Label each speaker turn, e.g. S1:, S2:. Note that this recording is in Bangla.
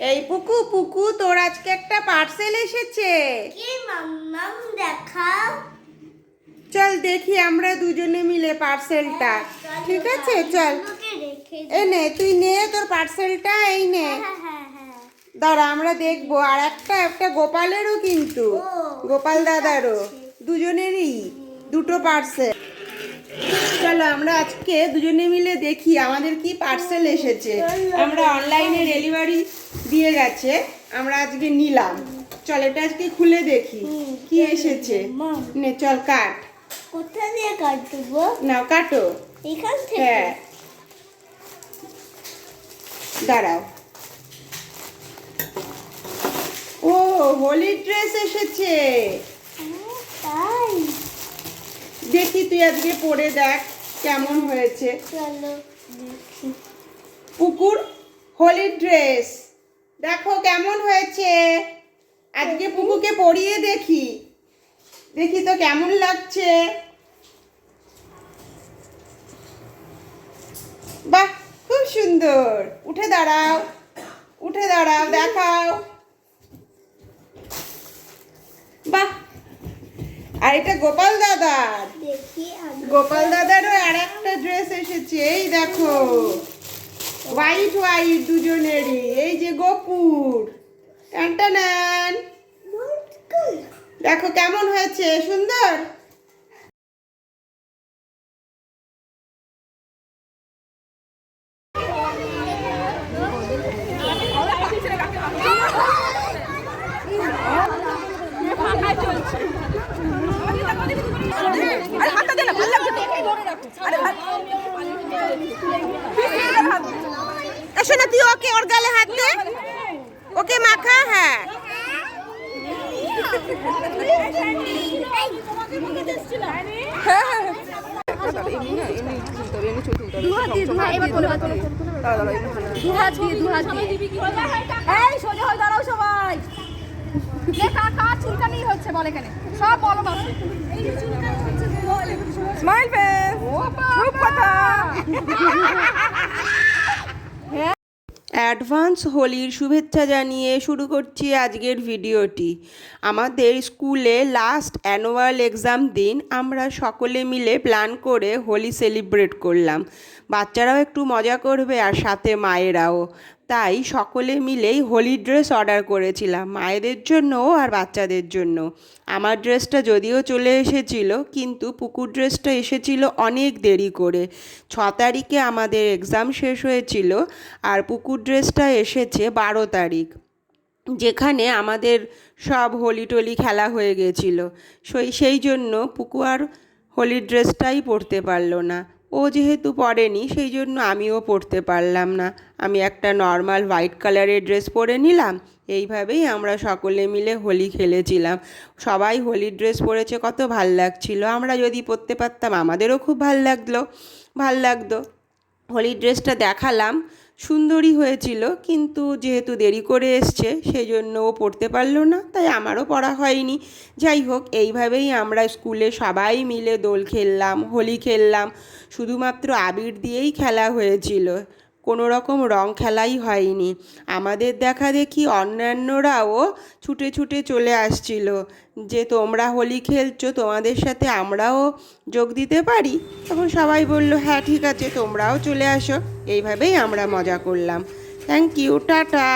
S1: এই পুকু পুকু তোর আজকে একটা পার্সেল এসেছে।
S2: কি মাম্মাম দেখাও?
S1: চল দেখি আমরা দুজনে মিলে পার্সেলটা ঠিক আছে? চল। এ নে তুই নে তোর পার্সেলটা এই নে।
S2: হ্যাঁ হ্যাঁ হ্যাঁ
S1: দাঁড়া আমরা দেখব। আর একটা একটা গোপালেরও কিন্তু। গোপাল দাদারও। দুজনেরই। দুটো পার্সেল চলো আমরা আজকে দুজনে মিলে দেখি আমাদের কি পার্সেল এসেছে। আমরা অনলাইনে ডেলিভারি দিয়ে গেছে আমরা আজকে নিলাম। চল এটা আজকে খুলে দেখি কি এসেছে? নে চল কাট।
S2: কোথা দিয়ে কাটবো
S1: নাও কাটো।
S2: এখান থেকে?
S1: হ্যাঁ। দাঁড়াও। ও হোলি ড্রেস এসেছে।
S2: হ্যাঁ, তাই।
S1: দেখি তুই আজকে পরে দেখ কেমন হয়েছে।
S2: চলো
S1: পুকুর হোলি ড্রেস। দেখো কেমন হয়েছে। আজকে পুকুকে পরিয়ে দেখি। দেখি তো কেমন লাগছে। বাহ খুব সুন্দর। উঠে দাঁড়াও উঠে দাঁড়াও দেখাও। বাহ। আর এটা গোপাল
S2: আমি
S1: গোপাল দাদারও আর একটা ড্রেস এসেছে এই দেখো। হোয়াইট হোয়াইট দুজনেরই এই যে গোপুর। টান দেখো কেমন হয়েছে সুন্দর
S3: আরে হাতটা দে না ভালো লাগছে তো আরে ভালো
S1: এসো না তুই ওকে ওর গালে হাত দে। ওকে মাখা হ্যাঁ।
S4: সবাই। চুলকানি হচ্ছে বল সব বলো
S3: স্মাইল
S1: অ্যাডভান্স হোলির শুভেচ্ছা জানিয়ে শুরু করছি আজকের ভিডিওটি। আমাদের স্কুলে লাস্ট অ্যানুয়াল এক্সাম দিন আমরা সকলে মিলে প্ল্যান করে হোলি সেলিব্রেট করলাম। বাচ্চারাও একটু মজা করবে আর সাথে মায়েরাও। তাই সকলে মিলেই হোলি ড্রেস অর্ডার করেছিলাম, মায়েদের জন্যও আর বাচ্চাদের জন্য আমার ড্রেসটা যদিও চলে এসেছিল, কিন্তু পুকুর ড্রেসটা এসেছিল অনেক দেরি করে। ছ তারিখে আমাদের এক্সাম শেষ হয়েছিল আর পুকুর ড্রেসটা এসেছে বারো তারিখ, যেখানে আমাদের সব হোলি টোলি খেলা হয়ে গেছিল। সেই সেই জন্য পুকু আর হোলির ড্রেসটাই পরতে পারল না। ও যেহেতু পরেনি সেই জন্য আমিও পরতে পারলাম না। আমি একটা নর্মাল হোয়াইট কালারের ড্রেস পরে নিলাম, এইভাবেই আমরা সকলে মিলে হোলি খেলেছিলাম। সবাই হোলির ড্রেস পরেছে, কত ভালো লাগছিল। আমরা যদি পরতে পারতাম, আমাদেরও খুব ভালো লাগল, ভালো লাগতো। হোলির ড্রেসটা দেখালাম সুন্দরই হয়েছিল, কিন্তু যেহেতু দেরি করে এসছে সেই জন্য ও পড়তে পারল না, তাই আমারও পড়া হয়নি। যাই হোক, এইভাবেই আমরা স্কুলে সবাই মিলে দোল খেললাম, হোলি খেললাম। শুধুমাত্র আবির দিয়েই খেলা হয়েছিল। কোনো রকম রং খেলাই হয়নি। আমাদের দেখা দেখি অন্যান্যরাও ছুটে ছুটে চলে আসছিল। যে তোমরা হোলি খেলছো, তোমাদের সাথে আমরাও যোগ দিতে পারি? তখন সবাই বলল হ্যাঁ ঠিক আছে, তোমরাও চলে আসো। এইভাবেই আমরা মজা করলাম। Thank you tata.